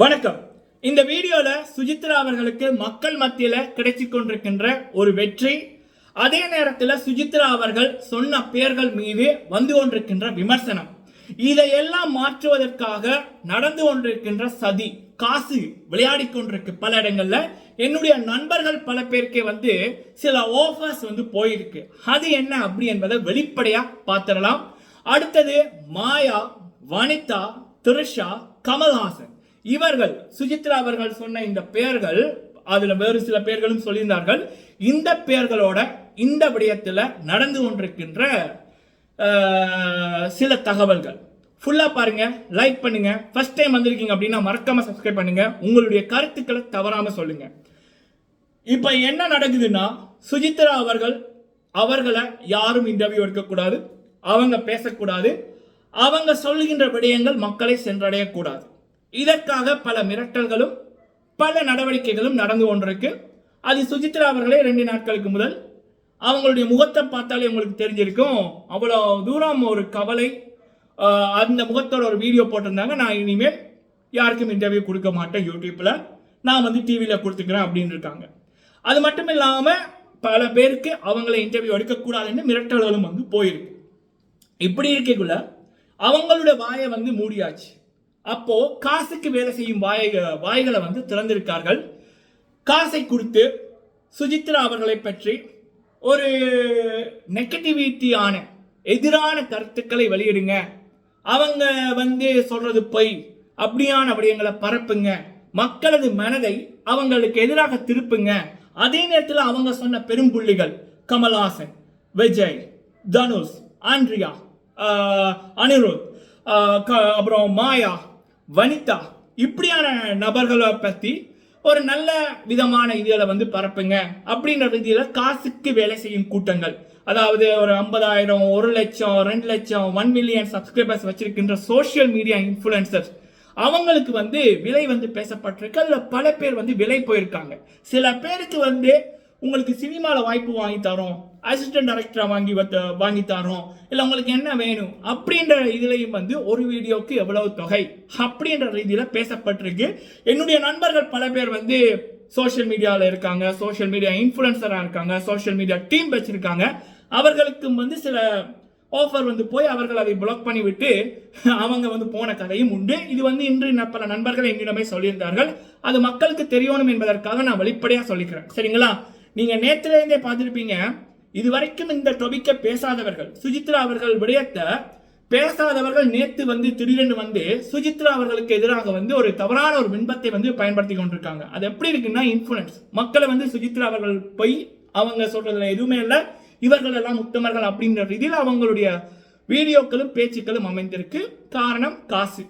வணக்கம். இந்த வீடியோவில் சுஜித்ரா அவர்களுக்கு மக்கள் மத்தியில் கிடைச்சி கொண்டிருக்கின்ற ஒரு வெற்றி. அதே நேரத்தில் சுஜித்ரா அவர்கள் சொன்ன பெயர்கள் மீது வந்து கொண்டிருக்கின்ற விமர்சனம். இதையெல்லாம் மாற்றுவதற்காக நடந்து கொண்டிருக்கின்ற சதி காசு விளையாடி கொண்டிருக்கு பல இடங்கள்ல. என்னுடைய நண்பர்கள் பல பேருக்கே வந்து சில ஆஃபர்ஸ் வந்து போயிருக்கு. அது என்ன அப்படி என்பதை வெளிப்படையா பார்த்துடலாம். அடுத்தது மாயா வனிதா த்ரிஷா கமல்ஹாசன். இவர்கள் சுஜித்ரா அவர்கள் சொன்ன இந்த பெயர்கள் அதுல வேறு சில பெயர்களும் சொல்லியிருந்தார்கள். இந்த பெயர்களோட இந்த விடயத்தில் நடந்து கொண்டிருக்கின்ற சில தகவல்கள். ஃபுல்லாக பாருங்க லைக் பண்ணுங்க. ஃபர்ஸ்ட் டைம் வந்திருக்கீங்க அப்படின்னா மறக்காம சப்ஸ்கிரைப் பண்ணுங்க. உங்களுடைய கருத்துக்களை தவறாம சொல்லுங்க. இப்போ என்ன நடக்குதுன்னா சுஜித்ரா அவர்கள் அவர்களை யாரும் இன்டர்வியூ எடுக்கக்கூடாது. அவங்க பேசக்கூடாது. அவங்க சொல்லுகின்ற விடயங்கள் மக்களை சென்றடையக்கூடாது. இதற்காக பல மிரட்டல்களும் பல நடவடிக்கைகளும் நடந்து கொண்டிருக்கு. அது சுஜித்ரா அவர்களே ரெண்டு நாட்களுக்கு முதல் அவங்களுடைய முகத்தை பார்த்தாலே உங்களுக்கு தெரிஞ்சிருக்கும். அவ்வளோ தூரம் ஒரு கவலை அந்த முகத்தோட ஒரு வீடியோ போட்டிருந்தாங்க. நான் இனிமேல் யாருக்கும் இன்டர்வியூ கொடுக்க மாட்டேன் யூடியூப்பில் நான் வந்து டிவியில் கொடுத்துக்கிறேன் அப்படின்னு இருக்காங்க. அது மட்டும் இல்லாமல் பல பேருக்கு அவங்கள இன்டர்வியூ எடுக்கக்கூடாதுன்னு மிரட்டல்களும் வந்து போயிருக்கு. இப்படி இருக்கக்குள்ள அவங்களோட வாயை வந்து மூடியாச்சு. அப்போ காசுக்கு வேலை செய்யும் வாய வாய்களை வந்து திறந்திருக்கார்கள். காசை கொடுத்து சுஜித்ரா அவர்களை பற்றி ஒரு நெகட்டிவிட்டியான எதிரான கருத்துக்களை வெளியிடுங்க. அவங்க வந்து சொல்றது பொய். அப்படியான விடயங்களை பரப்புங்க. மக்களது மனதை அவங்களுக்கு எதிராக திருப்புங்க. அதே நேரத்தில் அவங்க சொன்ன பெரும்புள்ளிகள் கமல்ஹாசன் விஜய் தனுஷ் ஆண்ட்ரியா அனிருத் க- அப்புறம் மாயா வனிதா இப்படியான நபர்களை பற்றி ஒரு நல்ல விதமான இதில் வந்து பரப்புங்க. அப்படின்ற ரீதியில் காசுக்கு வேலை செய்யும் கூட்டங்கள். அதாவது ஒரு ஐம்பதாயிரம் ஒரு லட்சம் ரெண்டு லட்சம் ஒன் மில்லியன் சப்ஸ்கிரைபர்ஸ் வச்சிருக்கின்ற சோஷியல் மீடியா இன்ஃப்ளூயன்சர்ஸ் அவங்களுக்கு வந்து விலை வந்து பேசப்பட்டிருக்கு. அதில் பல பேர் வந்து விலை போயிருக்காங்க. சில பேருக்கு வந்து உங்களுக்கு சினிமாவில் வாய்ப்பு வாங்கி தரோம். அசிஸ்டன்ட் டைரக்டராக வாங்கி வத்த- வாங்கி தரோம் இல்லை உங்களுக்கு என்ன வேணும்? அப்படின்ற இதுலேயும் வந்து ஒரு வீடியோவுக்கு எவ்வளவு தொகை? அப்படின்ற ரீதியில் பேசப்பட்டிருக்கு. என்னுடைய நண்பர்கள் பல பேர் வந்து சோஷியல் மீடியாவில் இருக்காங்க சோஷியல் மீடியா இன்ஃப்ளூயன்சராக இருக்காங்க சோஷியல் மீடியா டீம் வச்சுருக்காங்க. அவர்களுக்கும் வந்து சில ஆஃபர் வந்து போய் அவர்கள் அதை பிளாக் பண்ணிவிட்டு அவங்க வந்து போன கதையும் உண்டு. இது வந்து இன்று ந- பல நண்பர்கள் என்னிடமே சொல்லியிருந்தார்கள். அது மக்களுக்கு தெரியணும் என்பதற்காக நான் வெளிப்படையாக சொல்லிக்கிறேன். சரிங்களா? நீங்கள் நேற்றுலேருந்தே பார்த்துருப்பீங்க. இதுவரைக்கும் இந்த டொபிக்க பேசாதவர்கள் சுஜித்ரா அவர்கள் விடயத்தை பேசாதவர்கள் நேத்து வந்து திடீரென்று வந்து சுஜித்ரா அவர்களுக்கு எதிராக வந்து ஒரு தவறான ஒரு பின்பத்தை வந்து பயன்படுத்தி கொண்டிருக்காங்க. அது எப்படி இருக்குன்னா இன்ஃபுளுன்ஸ் மக்களை வந்து சுஜித்ரா அவர்கள் போய் அவங்க சொல்றதுல எதுவுமே இல்லை. இவர்கள் எல்லாம் உத்தமர்கள் அப்படின்ற ரீதியில் அவங்களுடைய வீடியோக்களும் பேச்சுக்களும் அமைந்திருக்கு. காரணம் காசு.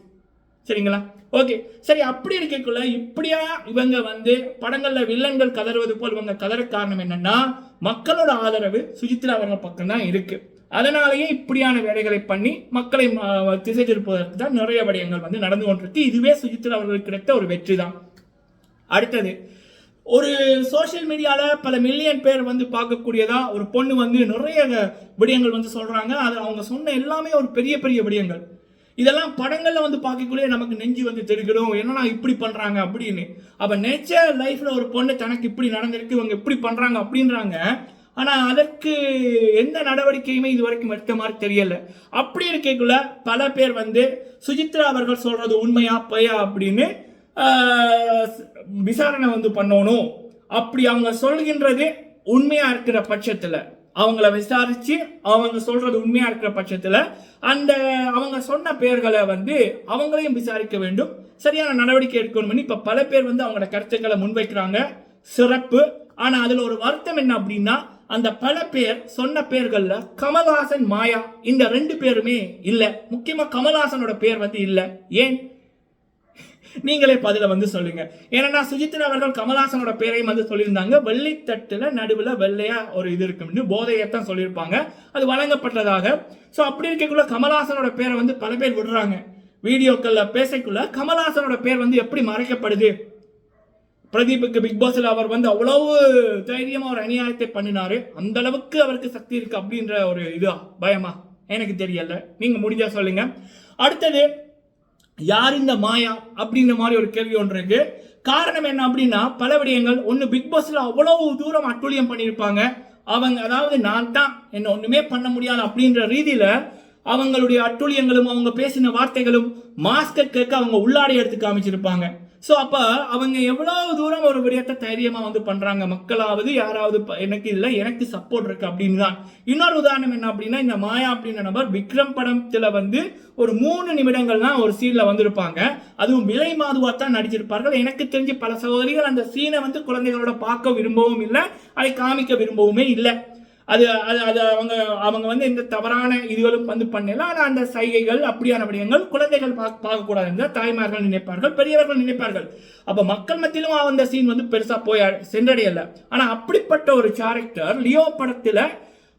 சரிங்களா? ஓகே சரி அப்படி இருக்கக்குள்ள இப்படியா இவங்க வந்து படங்களில் வில்லன்கள் கதறுவது போல் இவங்க கதற காரணம் என்னன்னா மக்களோட ஆதரவு சுஜித்ரா அவர்கள் பக்கம் தான் இருக்கு. அதனாலேயே இப்படியான வேலைகளை பண்ணி மக்களை ம, திசை திருப்பதற்கு தான் நிறைய விடயங்கள் வந்து நடந்து கொண்டிருக்கு. இதுவே சுஜித்ரா அவர்களுக்கு கிடைத்த ஒரு வெற்றி தான் அடுத்தது ஒரு சோஷியல் மீடியாவில் பல மில்லியன் பேர் வந்து பார்க்கக்கூடியதா ஒரு பொண்ணு வந்து நிறைய விடயங்கள் வந்து சொல்கிறாங்க அது அவங்க சொன்ன எல்லாமே ஒரு பெரிய பெரிய விடயங்கள். இதெல்லாம் படங்களில் வந்து பார்க்கக்குள்ளே நமக்கு நெஞ்சு வந்து தெரிக்கணும் என்னன்னா இப்படி பண்ணுறாங்க அப்படின்னு. அப்போ நேச்சர் லைஃப்பில் ஒரு பொண்ணு தனக்கு இப்படி நடந்திருக்கு இவங்க இப்படி பண்ணுறாங்க அப்படின்றாங்க. ஆனால் அதற்கு எந்த நடவடிக்கையுமே இது வரைக்கும் எடுத்த மாதிரி தெரியலை. அப்படி இருக்கக்குள்ள பல பேர் வந்து சுஜித்ரா அவர்கள் சொல்கிறது உண்மையா பையா அப்படின்னு விசாரணை வந்து பண்ணணும். அப்படி அவங்க சொல்கின்றது உண்மையாக இருக்கிற பட்சத்தில். அவங்கள விசாரித்து அவங்க சொல்கிறது உண்மையாக இருக்கிற பட்சத்தில் அந்த அவங்க சொன்ன பேர்களை வந்து அவங்களையும் விசாரிக்க வேண்டும். சரியான நடவடிக்கை எடுக்கணும்னு இப்போ பல பேர் வந்து அவங்களோட கருத்துக்களை முன்வைக்கிறாங்க. சிறப்பு. ஆனால் அதில் ஒரு வருத்தம் என்ன அப்படின்னா அந்த பல பேர் சொன்ன பேர்களில் கமல்ஹாசன் மாயா இந்த ரெண்டு பேருமே இல்லை. முக்கியமாக கமல்ஹாசனோட பேர் வந்து இல்லை. ஏன்? நீங்களே பதில வந்து சொல்லுங்க. ஏன்னா சுஜித்ரா அவர்கள் கமல்ஹாசனோட பேரையும் வந்து சொல்லியிருந்தாங்க. வெள்ளித்தட்டுல நடுவில் வெள்ளையா ஒரு இது இருக்கும்னு போதையத்தான் சொல்லியிருப்பாங்க. அது வழங்கப்பட்டதாக. ஸோ அப்படி இருக்கக்குள்ள கமல்ஹாசனோட பேரை வந்து பல பேர் விடுறாங்க. வீடியோக்கள்ல பேசக்குள்ள கமல்ஹாசனோட பேர் வந்து எப்படி மறைக்கப்படுது? பிரதீப்புக்கு பிக் பாஸ்ல அவர் வந்து அவ்வளவு தைரியமா ஒரு அநியாயத்தை பண்ணினாரு. அந்த அளவுக்கு அவருக்கு சக்தி இருக்கு அப்படின்ற ஒரு இதா பயமா? எனக்கு தெரியல. நீங்க முடிஞ்சா சொல்லுங்க. அடுத்தது யார் இந்த மாயா அப்படின்ற மாதிரி ஒரு கேள்வி ஒன்று இருக்கு. காரணம் என்ன அப்படின்னா பல விடயங்கள் ஒன்று பிக் பாஸ்ல அவ்வளவு தூரம் அட்டுழியம் பண்ணியிருப்பாங்க. அவங்க அதாவது நான் தான் என்ன ஒன்றுமே பண்ண முடியாது அப்படின்ற ரீதியில் அவங்களுடைய அட்டுழியங்களும் அவங்க பேசின வார்த்தைகளும் மாஸ்க கேட்க அவங்க உள்ளாடை எடுத்து காமிச்சிருப்பாங்க. ஸோ அப்போ அவங்க எவ்வளவு தூரம் ஒரு விடயத்தை தைரியமாக வந்து பண்ணுறாங்க மக்களாவது யாராவது ப- எனக்கு இல்லை எனக்கு சப்போர்ட் இருக்கு அப்படின்னு தான். இன்னொரு உதாரணம் என்ன அப்படின்னா இந்த மாயா அப்படின்ற நபர் விக்ரம் படத்தில் வந்து ஒரு மூணு நிமிடங்கள் தான் ஒரு சீனில் வந்திருப்பாங்க. அதுவும் விலை மாதுவாக தான் நடிச்சிருப்பார்கள். எனக்கு தெரிஞ்சு பல சகோதரிகள் அந்த சீனை வந்து குழந்தைகளோட பார்க்க விரும்பவும் இல்லை அதை காமிக்க விரும்பவுமே இல்லை. அது அது அது அவங்க அவங்க வந்து எந்த தவறான இதுகளும் வந்து பண்ணலாம் ஆனால் அந்த சைகைகள் அப்படியான விடயங்கள் குழந்தைகள் பார்க்க பார்க்கக்கூடாது என்று தாய்மார்கள் நினைப்பார்கள் பெரியவர்கள் நினைப்பார்கள். அப்போ மக்கள் மத்தியிலும் அந்த சீன் வந்து பெருசாக போய் சென்றடையலை. ஆனால் அப்படிப்பட்ட ஒரு கேரக்டர் லியோ படத்தில்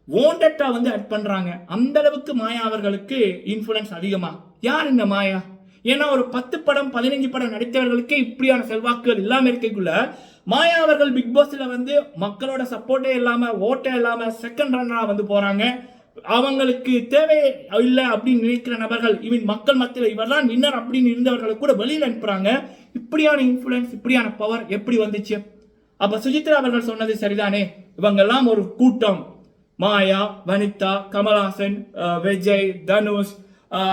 ஓண்டட்டா வந்து ஆட் பண்ணுறாங்க அந்த அளவுக்கு மாயா அவர்களுக்கு இன்ஃப்ளூயன்ஸ் அதிகமாக யார் இந்த மாயா? ஏன்னா ஒரு பத்து படம் பதினஞ்சு படம் நடித்தவர்களுக்கே இப்படியான செல்வாக்குகள் இல்லாமல் இருக்கக்குள்ள மாயா அவர்கள் பிக் பாஸ்ல வந்து மக்களோட சப்போர்ட்டே இல்லாம ஓட்டே இல்லாம செகண்ட் ரன்னரா வந்து போறாங்க. அவங்களுக்கு தேவை இல்லை அப்படின்னு நினைக்கிற நபர்கள் இவன் மக்கள் மத்தியில் இவர்தான் வின்னர் அப்படின்னு இருந்தவர்களை கூட வெளியில் அனுப்புறாங்க. இப்படியான இன்ஃப்ளூயன்ஸ் இப்படியான பவர் எப்படி வந்துச்சு? அப்ப சுஜித்ரா அவர்கள் சொன்னது சரிதானே? இவங்கெல்லாம் ஒரு கூட்டம். மாயா வனிதா கமல்ஹாசன் விஜய் தனுஷ்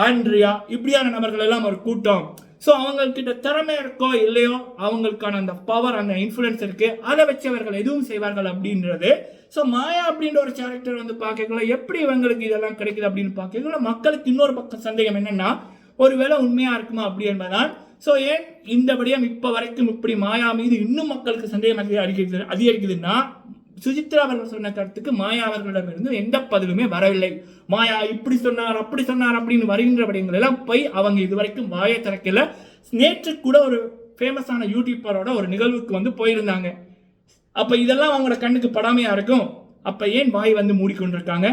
ஆண்ட்ரியா இப்படியான நபர்கள் எல்லாம் ஒரு கூட்டம். ஸோ அவங்கக்கிட்ட திறமை இருக்கோ இல்லையோ அவங்களுக்கான அந்த பவர் அந்த இன்ஃப்ளூயன்ஸ் இருக்குது அதை வச்சு அவர்கள் எதுவும் செய்வார்கள் அப்படின்றது. ஸோ மாயா அப்படின்ற ஒரு கேரக்டர் வந்து பார்க்கல எப்படி இவங்களுக்கு இதெல்லாம் கிடைக்குது அப்படின்னு பார்க்கல மக்களுக்கு இன்னொரு பக்கம் சந்தேகம் என்னென்னா ஒருவேளை உண்மையாக இருக்குமா அப்படி என்பதால் ஸோ ஏன் இந்த விடயம் இப்போ வரைக்கும் இப்படி மாயா மீது இன்னும் மக்களுக்கு சந்தேகம் அதிகரிக்கிறது அதிகரிக்குதுன்னா சுஜித்ரா அவர்கள் சொன்ன கருத்துக்கு மாயா அவர்களிடமிருந்து எந்த பதிலுமே வரவில்லை. மாயா இப்படி சொன்னார் அப்படி சொன்னார் அப்படின்னு வருகின்ற விடயங்கள் போய் அவங்க இதுவரைக்கும் வாயை திறக்கல. நேற்று கூட ஒரு ஃபேமஸான யூடியூப்பரோட ஒரு நிகழ்வுக்கு வந்து போயிருந்தாங்க. அப்போ இதெல்லாம் அவங்களோட கண்ணுக்கு படாமையா இருக்கும். அப்போ ஏன் வாய் வந்து மூடிக்கொண்டிருக்காங்க?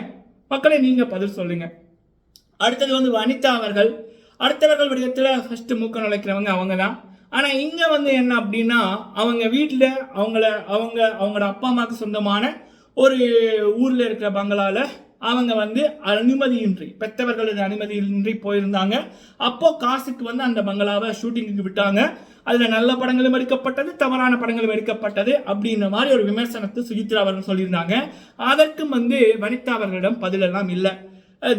மக்களை நீங்கள் பதில் சொல்லுங்க. அடுத்தது வந்து வனிதா அவர்கள். அடுத்தவர்கள் விடயத்தில் ஃபஸ்ட்டு மூக்க நுழைக்கிறவங்க அவங்க தான் ஆனால் இங்கே வந்து என்ன அப்படின்னா அவங்க வீட்டில் அவங்கள அவங்க அவங்களோட அப்பா அம்மாவுக்கு சொந்தமான ஒரு ஊரில் இருக்கிற பங்களாவில் அவங்க வந்து அனுமதியின்றி பெற்றவர்களது அனுமதியின்றி போயிருந்தாங்க. அப்போது காசுக்கு வந்து அந்த பங்களாவை ஷூட்டிங்குக்கு விட்டாங்க. அதில் நல்ல படங்களும் எடுக்கப்பட்டது தவறான படங்களும் எடுக்கப்பட்டது அப்படின்ற மாதிரி ஒரு விமர்சனத்தை சுஜித்ரா அவர்கள் சொல்லியிருந்தாங்க. அதற்கும் வந்து வனிதா அவர்களிடம் பதிலெல்லாம் இல்லை.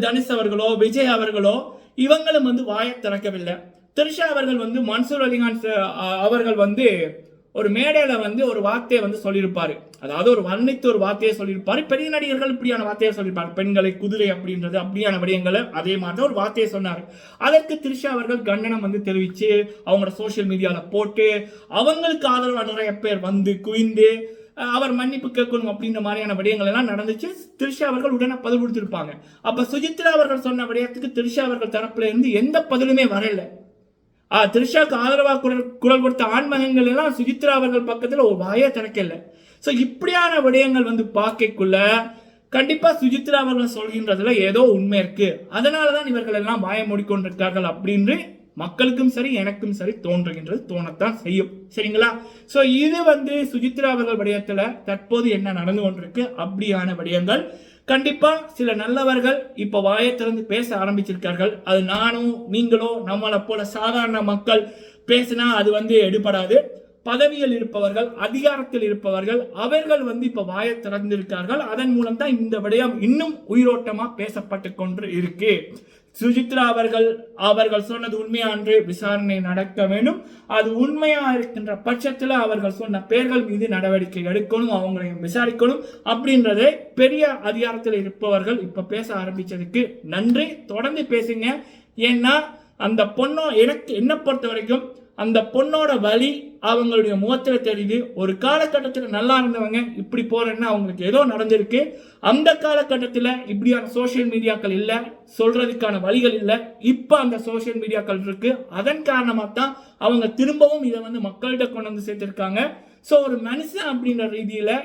தனுஷ் அவர்களோ விஜய் அவர்களோ இவங்களும் வந்து வாயை திறக்கவில்லை. திரிஷா அவர்கள் வந்து மன்சூர் அலிகான் அவர்கள் வந்து ஒரு மேடையில் வந்து ஒரு வார்த்தையை வந்து சொல்லியிருப்பார். அதாவது ஒரு வர்ணித்து ஒரு வார்த்தையை சொல்லியிருப்பார். பெரிய நடிகர்கள் இப்படியான வார்த்தையை சொல்லியிருப்பார் பெண்களை குதிரை அப்படின்றது அப்படியான விடயங்களை அதே மாதிரி தான் ஒரு வார்த்தையை சொன்னார். அதற்கு திரிஷா அவர்கள் கண்டனம் வந்து தெரிவித்து அவங்களோட சோஷியல் மீடியாவில் போட்டு அவங்களுக்கு ஆதரவாக நிறைய பேர் வந்து குவிந்து அவர் மன்னிப்பு கேட்கணும் அப்படின்ற மாதிரியான விடயங்கள் எல்லாம் நடந்துச்சு. திரிஷா அவர்கள் உடனே பதில் கொடுத்துருப்பாங்க. அப்போ சுஜித்ரா அவர்கள் சொன்ன விடயத்துக்கு திரிஷா அவர்கள் தரப்புல இருந்து எந்த பதிலுமே வரல. த்ரிஷாக்கு ஆதரவாக குரல் குரல் கொடுத்த ஆண்மகங்கள் எல்லாம் சுஜித்ரா அவர்கள் பக்கத்தில் ஒரு வாயே திறக்கல. ஸோ இப்படியான விடயங்கள் வந்து பார்க்கக்குள்ள கண்டிப்பாக சுஜித்ரா அவர்கள் சொல்கின்றதுல ஏதோ உண்மை இருக்கு. அதனால தான் இவர்கள் எல்லாம் வாய மூடிக்கொண்டிருக்கார்கள் அப்படின்னு மக்களுக்கும் சரி எனக்கும் சரி தோன்றுகின்றது தோணத்தான் செய்யும். சரிங்களா? ஸோ இது வந்து சுஜித்ரா அவர்கள் விடயத்தில் தற்போது என்ன நடந்து கொண்டிருக்கு? அப்படியான விடயங்கள். கண்டிப்பா சில நல்லவர்கள் இப்ப வாயை திறந்து பேச ஆரம்பிச்சிருக்கார்கள். அது நானும் நீங்களும் நம்மளை போல சாதாரண மக்கள் பேசினா அது வந்து எடுபடாது. பதவியில் இருப்பவர்கள் அதிகாரத்தில் இருப்பவர்கள் அவர்கள் வந்து இப்ப வாயை திறந்திருக்கார்கள் அதன் மூலம் தான் இந்த விடயம் இன்னும் உயிரோட்டமா பேசப்பட்டு கொண்டு இருக்கு. சுஜித்ரா அவர்கள் அவர்கள் சொன்னது உண்மையா என்று விசாரணை நடக்க வேண்டும். அது உண்மையா இருக்கின்ற பட்சத்தில் அவர்கள் சொன்ன பெயர்கள் மீது நடவடிக்கை எடுக்கணும் அவங்களையும் விசாரிக்கணும் அப்படின்றதே பெரிய அதிகாரத்தில் இருப்பவர்கள் இப்ப பேச ஆரம்பிச்சதுக்கு நன்றி. தொடர்ந்து பேசுங்க. ஏன்னா அந்த பொண்ணும் எனக்கு என்ன பொறுத்த வரைக்கும் அந்த பொண்ணோட வலி அவங்களுடைய முகத்தில் தெரியுது. ஒரு காலகட்டத்தில் நல்லா இருந்தவங்க இப்படி போகிறேன்னு அவங்களுக்கு ஏதோ நடந்திருக்கு. அந்த காலகட்டத்தில் இப்படியான சோஷியல் மீடியாக்கள் இல்லை சொல்கிறதுக்கான வழிகள் இல்லை. இப்போ அந்த சோஷியல் மீடியாக்கள் இருக்குது அதன் காரணமாக தான் அவங்க திரும்பவும் இதை வந்து மக்கள்கிட்ட கொண்டு வந்து சேர்த்துருக்காங்க. ஸோ ஒரு மனுஷன் அப்படின்ற ரீதியில்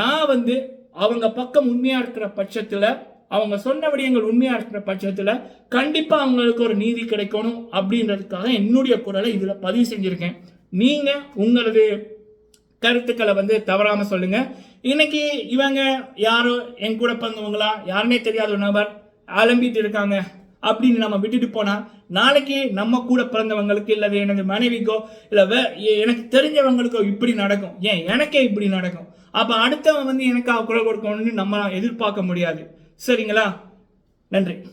நான் வந்து அவங்க பக்கம் உண்மையாக இருக்கிற பட்சத்தில் அவங்க சொன்ன விடயங்கள் உண்மையாக இருக்கிற பட்சத்தில் கண்டிப்பாக அவங்களுக்கு ஒரு நீதி கிடைக்கணும் அப்படின்றதுக்காக என்னுடைய குரலை இதில் பதிவு செஞ்சுருக்கேன். நீங்கள் உங்களது கருத்துக்களை வந்து தவறாமல் சொல்லுங்கள் இன்னைக்கு இவங்க யாரோ என் கூட பிறந்தவங்களா யாருன்னே தெரியாத ஒரு நபர் அலம்பிட்டு இருக்காங்க அப்படின்னு நம்ம விட்டுட்டு போனால் நாளைக்கு நம்ம கூட பிறந்தவங்களுக்கு இல்லை எனது மனைவிக்கோ இல்லை வே எனக்கு தெரிஞ்சவங்களுக்கோ இப்படி நடக்கும். ஏன் எனக்கே இப்படி நடக்கும். அப்போ அடுத்தவன் வந்து எனக்கு குரல் கொடுக்கணும்னு நம்ம எதிர்பார்க்க முடியாது. சரிங்களா? நன்றி.